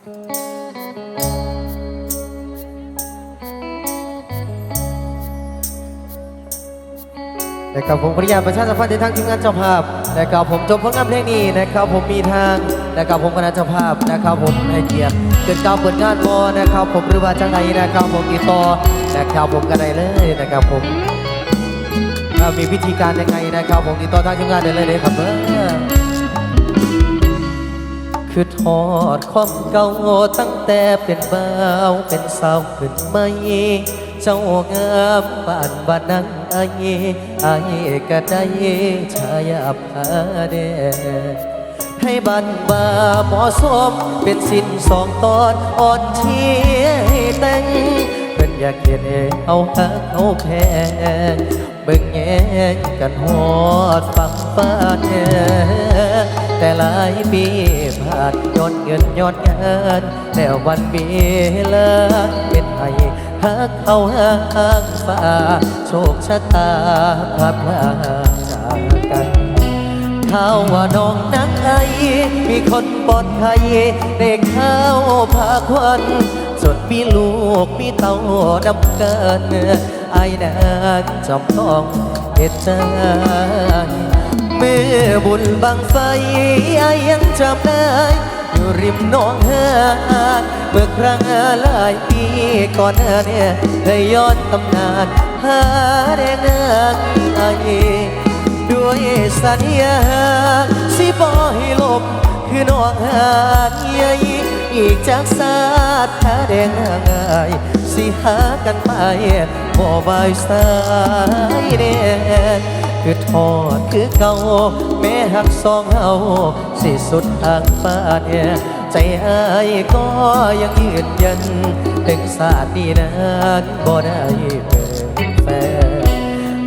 นะครับผมขออนุญาตประชาสัมพันธ์ในทางทีมงานเจ้าภาพนะครับผมจบผลงานเพลงนี้นะครับผมมีทางนะครับผมคณะเจ้าภาพนะครับผมให้เกียรติเกิดการเปิดงานบอนะครับผมหรือว่าจังไรนะครับผมติดต่อนะครับผมกันได้เลยนะครับผมมีวิธีการยังไงนะครับผมติดต่อทางทีมงานได้เลยเลยครับเออ อทอดความเก่าตั้งแต่เป็นบ่าวเป็นสาวขึ้นไม่เจ้างามบ้านบ้านนั้นไอ้ไอ้ก็ได้ชายาพาเดให้บันบาเหมาะสมเป็นสินสองตอนอ่อนเชียให้แต่งเพิ่นอยากเห็นเอาหักเอาแพงเบิ่งแย่งกันฮอดฝักฟ้าแน่ แต่หลายปีผ่านย้อนเงินย้อนงานแล้ววันเวลาเป็นไห้หักเอาหักฟ้าโชคชะตาพาพลาจากกันข่าวว่าน้องนักไอมีคนปลอดภัยเด็กข้าวพาควันจนมีลูกมีเต้าดำเกินไอ้นางจำต้องเหตุใจ เมื่อบุญบังไฟไอยังจำได้อยู่ริมหน้องหานเมื่อครั้งหลายปีก่อนเนี่ยเคยย้อนตำนานหาแดงนางไอด้วยสัญญาสิบ่ให้ลบคือน้องหากใหญ่อีกจากศาสตร์ถ้าแดงง่ายสิหากันไปบ่บายสายแดน คือทอดคือเก่าแม่หักสองเฮาสิสุดทางฟ้าเนี่ยใจอายก็ยังยืนยัน ถึงศาสตร์นี้นั้นบ่ได้เป็นแฟน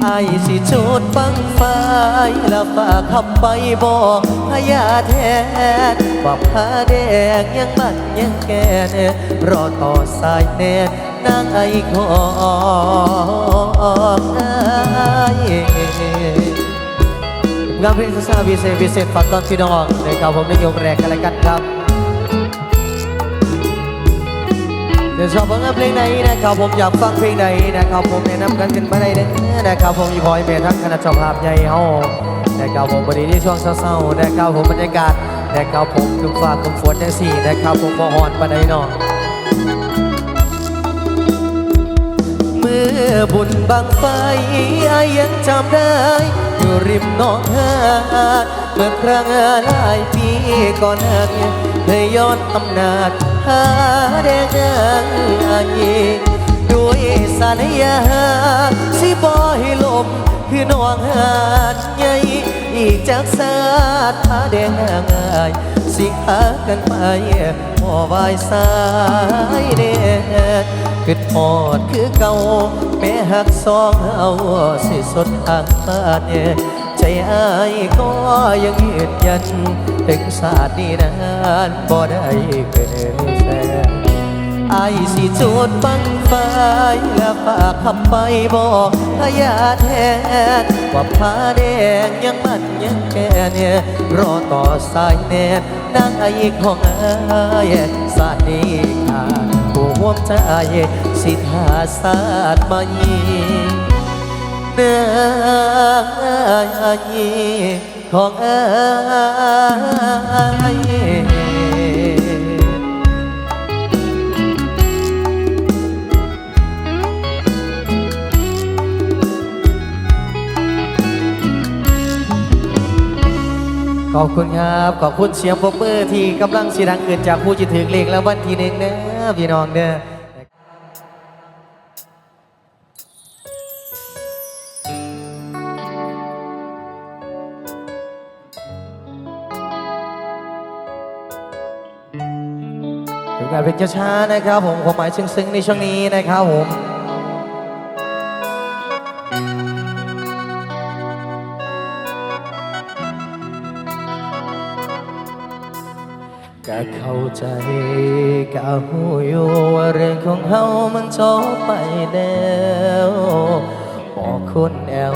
ไอ้สิชุดบังไฟแล้วฝากขับไปบอกพญาแทนว่าผ้าแดงยังมันยังแก่เนรอต่อสายแน่นางไอของไองานเพลงซาวิเศษวิเศษฝากตอนพี่น้องนะครับผมนิยมแรกกันแล้วกันครับเดี๋ยวชอบฟังเพลงไหนนะครับผมอยากฟังเพลงไหนนะครับผมแนะนำกันขึ้นมาได้เลยนะครับผมอีพอยเมทั้งคณะเจ้าภาพใหญ่เฮานะครับผมวันนี้ที่ช่วงเศร้าๆนะครับผมบรรยากาศนะครับผมคือฟ้าคือฝนจังสี่นะครับผมบ่ฮอนปานใดเนาะ มื่อบุญบังไฟไอยังจำได้อยู่ริมหนองหานเมื่อครั้งหลายปีก่อนหน้านี้เคยย้อนตำนานหาแดงนางอายีด้วยสัญญาสิบ่ให้ลมคือน้องหานใหญ่อีกจากศาสตร์หาแดงงายสิหากันไปบ่วายสายเด็ด คือทอดคือเก่าแม่หักสองเฮาสิสดทางบ้านเนี่ยใจอายก็ยังยืนยัน ถึงศาสตร์นี้นั้นบ่ได้เป็นแฟนอายสิจุดบังไฟและฝากคำไปบอกพญาแทนว่าผ้าแดงยังมันยังแก่เนี่ยรอต่อสายแน่นางไอ้ของอายศาสตร์นี้ขาด วงใจสิทธาศาสตร์มายีเนื้อยีของเอ้ยขอบคุณครับ ขอบคุณเสียงปรบมือที่กำลังเสียดังเกินจากผู้จิตถึงเลขแล้ววันที่หนึ่งเน อพี่น้องเนอะถึงการเป็นช้าๆนะครับผมความหมายซึ้งๆในช่วงนี้นะครับผม ก็เข้าใจก็หูอยู่ว่าเรื่องของเฮามันจบไปแล้วบอกคุณแอล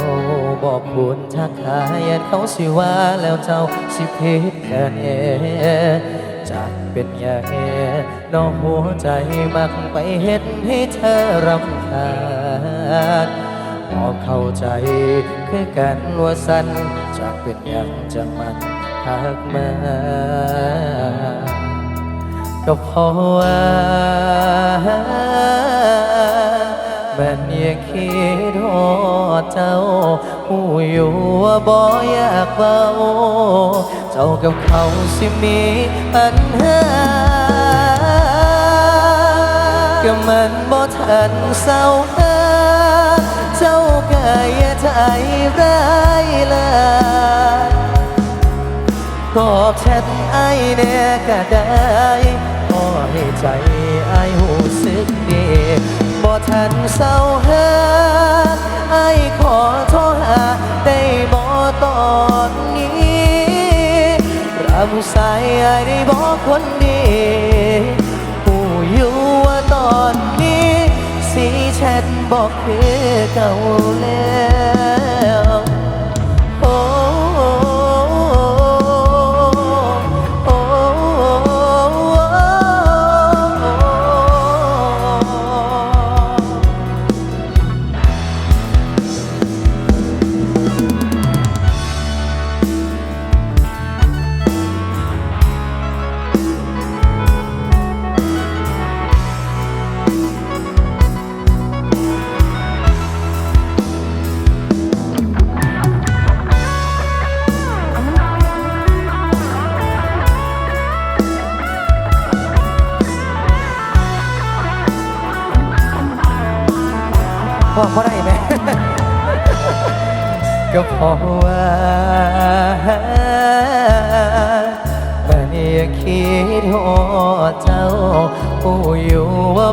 บอกคุณทักทายันเขาสิว่าแล้วเจ้าสิเพชกันเองจจากเป็นอย่างแง่น้องหัวใจมักไปเห็นให้เธอรำคาญพอกเข้าใจคือกันว่าสันจากเป็นอย่างจะมัน หักมา ก็เพราะว่ามันยังคิดฮอเจ้าหูอยู่ว่าบ่อยากเบา เจ้ากับเขาสิมีปัญหาก็มันบ่ทันเศร้าหาเจ้าก็อย่าใจร้ายเลย ตอบแชทไอ้แน่ก็ได้ขอให้ใจไอ้หูสึกดีบ่ทันเศร้าหาไอ้ขอโทรหาได้บ่ตอนนี้รับสายไอ้ได้บอกคนดีผู้อยู่ว่าตอนนี้สีแชทบอกคือเก่า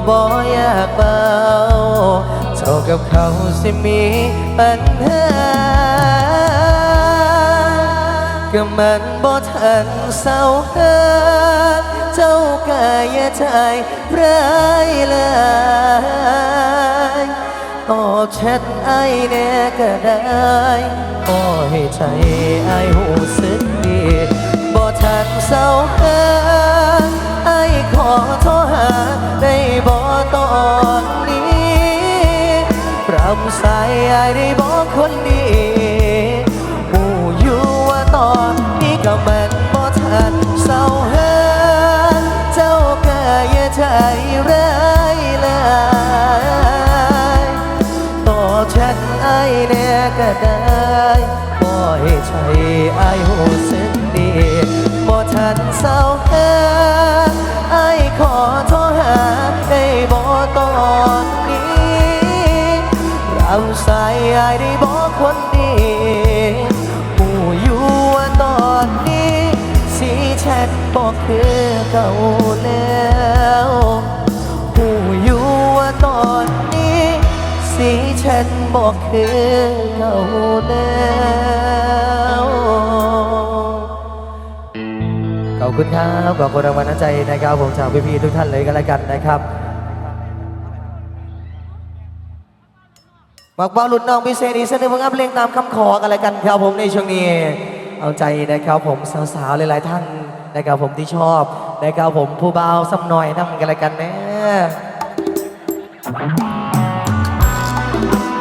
บ่อยากเบาเจ้ากับเขาสิมีปัญหาก็มันบ่ทันเศร้าหาเจ้ากายใจร้ายเลยตอบแชทไอแน่ก็ได้ขอให้ใจไอหูสึกดีบ่ทันเศร้าหา โทรหาได้บ่ตอนนี้ปรับสายไอ้ได้บอกคนดี แชทบอกคือเก่าแล้วผู้อยู่ว่าตอนนี้ สีฉันบอกคือเขาแล้วขอบคุณครับขอบคุณรางวัลน้ำใจนะครับผมจากพี่ๆทุกท่านเลยกันแล้วกันนะครับบอกเบาหลุดน้องพิเศษอีกสักหนึ่งผลงานเพลงตามคำขอกันแล้วกันครับผมในช่วงนี้ เอาใจนะครับผมสาวๆหลายๆท่าน นะครับผมที่ชอบนะครับผมผู้เบาซ้ำหน่อยนั่งกันแล้วกันนะ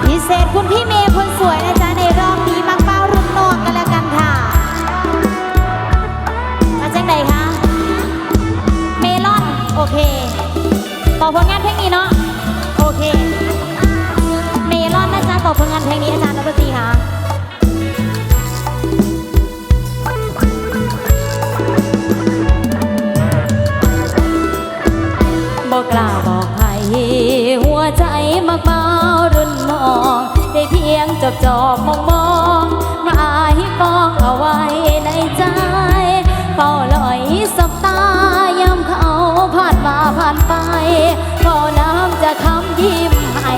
พิเศษคุณพี่เมย์คนสวยนะจ๊ะในรอบนี้มักเป้ารุ่นนองกันล้วกันค่ะมาจากไหนคะเมลอนโอเคต่อผลงานเพลงนี้เนาะโอเค เมลอนนะจ๊ะต่อผลงานเพลงนี้อาจารย์นักดนตรีค่ะ บอกกล้าบอกใครหัวใจมักเมารุ่นน้อง ได้เพียงจบจอบมองมองมายปองเอาไว้ในใจเฝ้าลอยสบตายามเขาผ่านมาผ่านไปเฝ้าน้ำจะคำยิ้มให้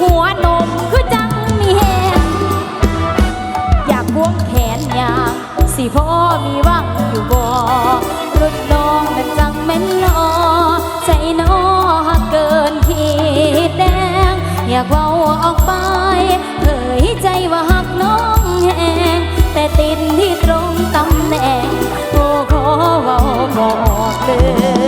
หัวนมคือจังมีแหงอยากควงแขนยางสิพ่อ Yeah.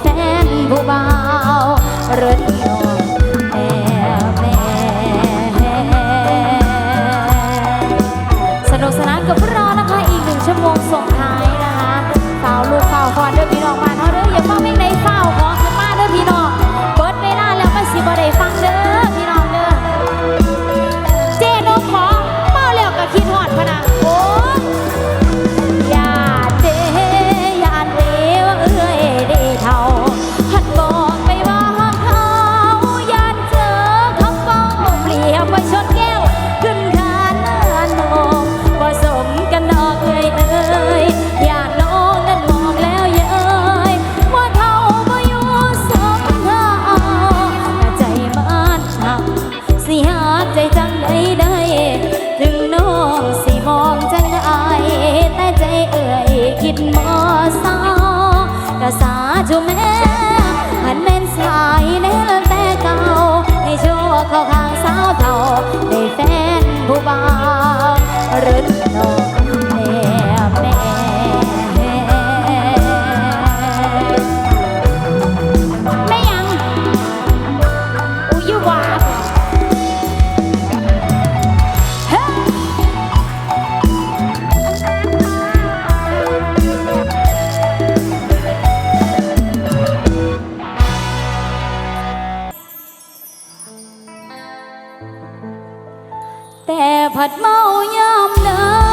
แฟนผู้บ่าวเริด ยามใด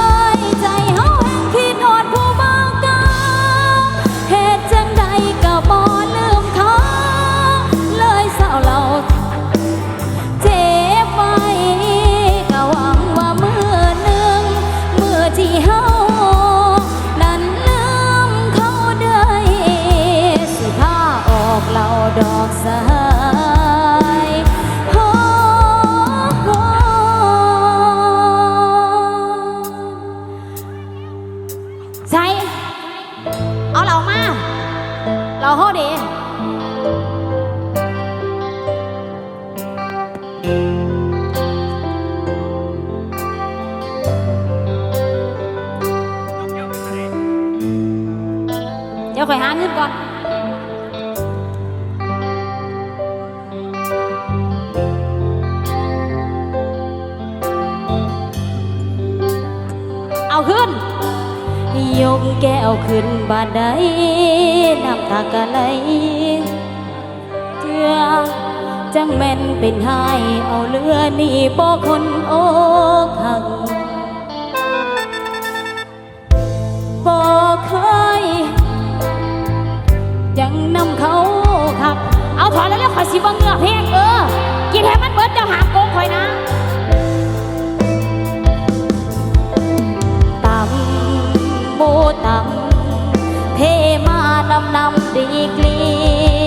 老好的。เดี๋ยวคอยหาเงินก่อน กแก้วขึ้นบาดใดน้ำตากะไหลเจือจังแม่นเป็นหายเอาเลือนี่ป่คนโอกหังบ่เคยยังนำเขาขับ เอาพอแล้วแล้วขอสิบังเงือเพลงเออ กินแฮมันเบิดเจ้าหามโกงคอยนะำนำดีกลี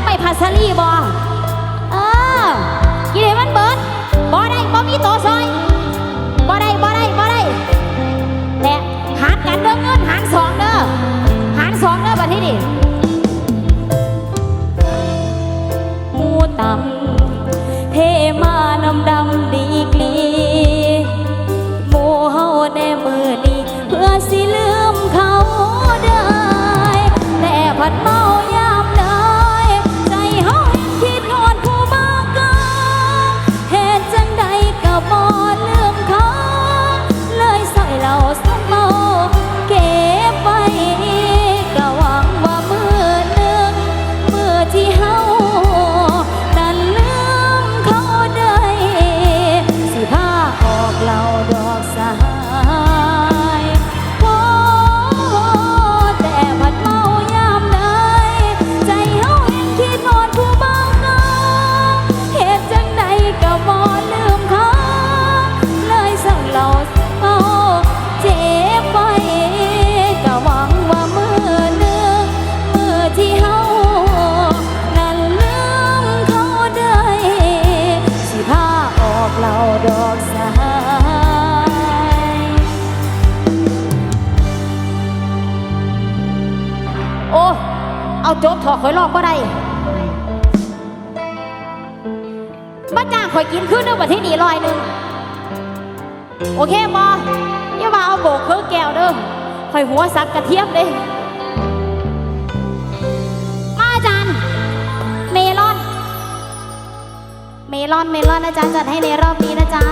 คืไม่พัสลีบอเออกินให้มันเบิดบอได้บอมีโตซอยบอได้บอได้บอได้เนี่ยหารกันเด้อเงินหารสองเด้อหารสองเด้อบัดที่นี่มูต่ำเทมานำดำ ขอยลอกบ่ได้บ้าจ้างขอยกินขึ้นเด้อบัดที่นี่ลอยหนึ่งโอเคบ่อย่ามาเอาโบกเครื่องแก้วเด้อขอยหัวสักกระเทียมเด้าอจารเมลอน เมลอนเมลอนอาจารย์จัดให้ในรอบนี้นะจ๊ะ